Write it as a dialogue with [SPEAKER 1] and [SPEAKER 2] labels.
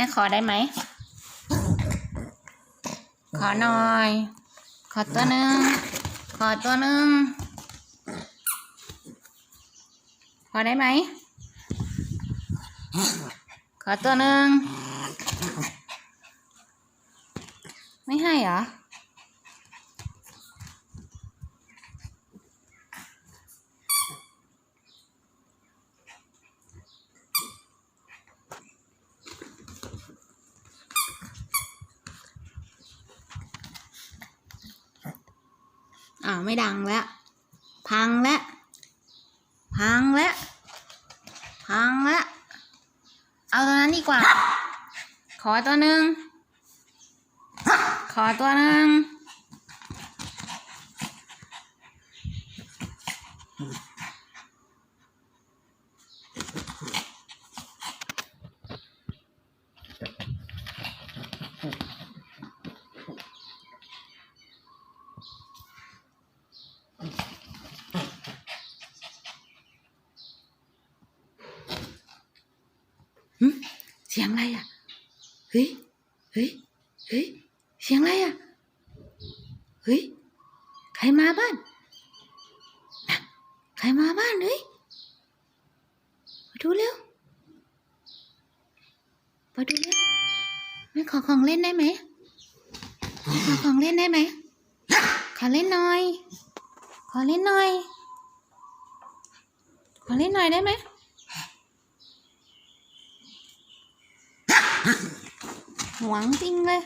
[SPEAKER 1] ม่ขอได้ไหม ขอหน่อย ขอตัวหนึ่ง ขอตัวหนึ่ง ขอได้ไหม ขอตัวหนึ่ง ไม่ให้เหรอ อ่าไม่ดังแล้ว พังแล้ว พังแล้ว พังแล้ว เอาตัวนั้นดีกว่า ขอตัวหนึ่ง ขอตัวหนึ่ง หึ เสียงอะไรอะ เฮ้ย เฮ้ย เฮ้ย เสียงอะไรอะ เฮ้ย ใครมาบ้าน ใครมาบ้านเฮ้ยมาดูเร็วมาดูเร็วแม่ขอของเล่นได้ไหมขอของเล่นได้ไหม ขอเล่นหน่อย ขอเล่นหน่อย ขอเล่นหน่อยได้ไหม หวงจริงเลย